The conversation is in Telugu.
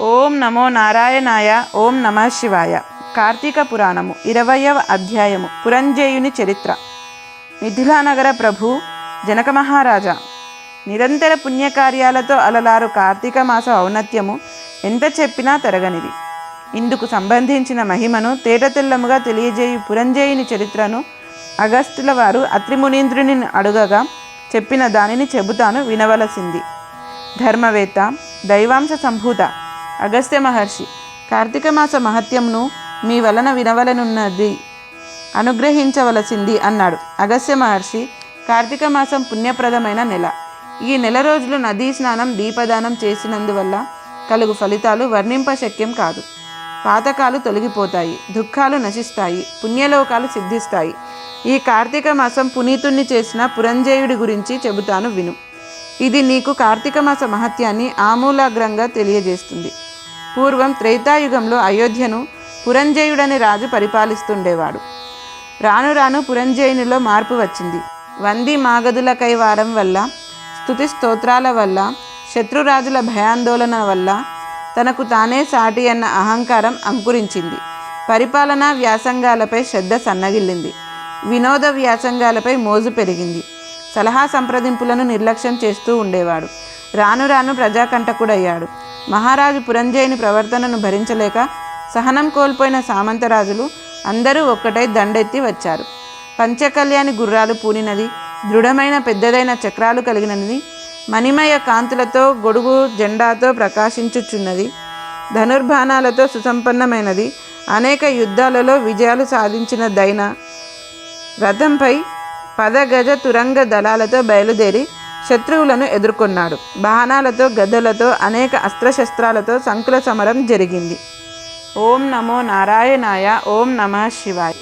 ఓం నమో నారాయణాయ ఓం నమ శివాయ. కార్తీక పురాణము ఇరవయవ అధ్యాయము పురంజేయుని చరిత్ర. మిథిలానగర ప్రభు జనక మహారాజా. నిరంతర పుణ్యకార్యాలతో అలలారు కార్తీక మాస ఔన్నత్యము ఎంత చెప్పినా తరగనిది. ఇందుకు సంబంధించిన మహిమను తేటతెల్లముగా తెలియజేయు పురంజేయుని చరిత్రను అగస్తుల వారు అత్రిమునీంద్రుని అడుగగా చెప్పిన దానిని చెబుతాను వినవలసింది. ధర్మవేత్త దైవాంశ సంభూత అగస్త్య మహర్షి కార్తీక మాస మహత్యంను మీ వలన వినవలనున్నది అనుగ్రహించవలసింది అన్నాడు. అగస్త్య మహర్షి కార్తీక మాసం పుణ్యప్రదమైన నెల. ఈ నెల రోజులు నదీ స్నానం దీపదానం చేసినందువల్ల కలుగు ఫలితాలు వర్ణింపశక్యం కాదు. పాతకాలు తొలగిపోతాయి దుఃఖాలు నశిస్తాయి పుణ్యలోకాలు సిద్ధిస్తాయి. ఈ కార్తీక మాసం పునీతుణ్ణి చేసిన పురంజయుడి గురించి చెబుతాను విను. ఇది నీకు కార్తీక మాస మహత్యాన్ని ఆమూలాగ్రంగా తెలియజేస్తుంది. పూర్వం త్రేతాయుగంలో అయోధ్యను పురంజయుడని రాజు పరిపాలిస్తుండేవాడు. రాను రాను పురంజయునిలో మార్పు వచ్చింది. వంది మాగదుల వారం వల్ల స్థుతి స్తోత్రాల వల్ల శత్రురాజుల భయాందోళన వల్ల తనకు తానే సాటి అన్న అహంకారం అంకురించింది. పరిపాలనా వ్యాసంగాలపై శ్రద్ధ సన్నగిల్లింది. వినోద వ్యాసంగాలపై మోజు పెరిగింది. సలహా సంప్రదింపులను నిర్లక్ష్యం చేస్తూ ఉండేవాడు. రాను రాను ప్రజాకంటకుడయ్యాడు మహారాజు పురంజయుని ప్రవర్తనను భరించలేక సహనం కోల్పోయిన సామంతరాజులు అందరూ ఒక్కటై దండెత్తి వచ్చారు. పంచకళ్యాణి గుర్రాలు పూనినది దృఢమైన పెద్దదైన చక్రాలు కలిగినది మణిమయ కాంతులతో గొడుగు జెండాతో ప్రకాశించుచున్నది ధనుర్బాణాలతో సుసంపన్నమైనది అనేక యుద్ధాలలో విజయాలు సాధించిన దైన రథంపై పదగజ తురంగ దళాలతో బయలుదేరి శత్రువులను ఎదుర్కొన్నాడు. బాణాలతో గదలతో అనేక అస్త్రశస్త్రాలతో సంకుల సమరం జరిగింది. ఓం నమో నారాయణాయ ఓం నమ శివాయ.